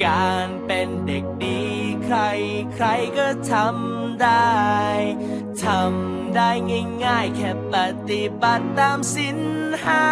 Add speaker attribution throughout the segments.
Speaker 1: การเป็นเด็กดีใครใครก็ทำได้ ทำได้ง่ายๆ แค่ปฏิบัติตามสินห้า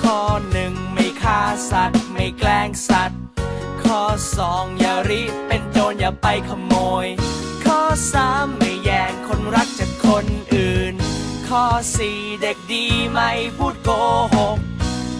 Speaker 1: ข้อหนึ่งไม่ฆ่าสัตว์ ไม่แกล้งสัตว์ ข้อสองอย่าริเป็นโจรอย่าไปขโมย ข้อสามไม่แย่งคนรักจากคนอื่น ข้อสี่เด็กดีไม่พูดโกหก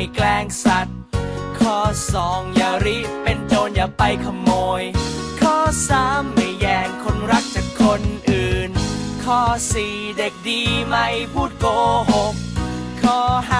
Speaker 1: ไม่แกล้งสัตว์ ข้อสองอย่ารีเป็นโจรอย่าไปขโมย ข้อสามไม่แย่งคนรักจากคนอื่น ข้อสี่เด็กดีไม่พูดโกหก ข้อห้า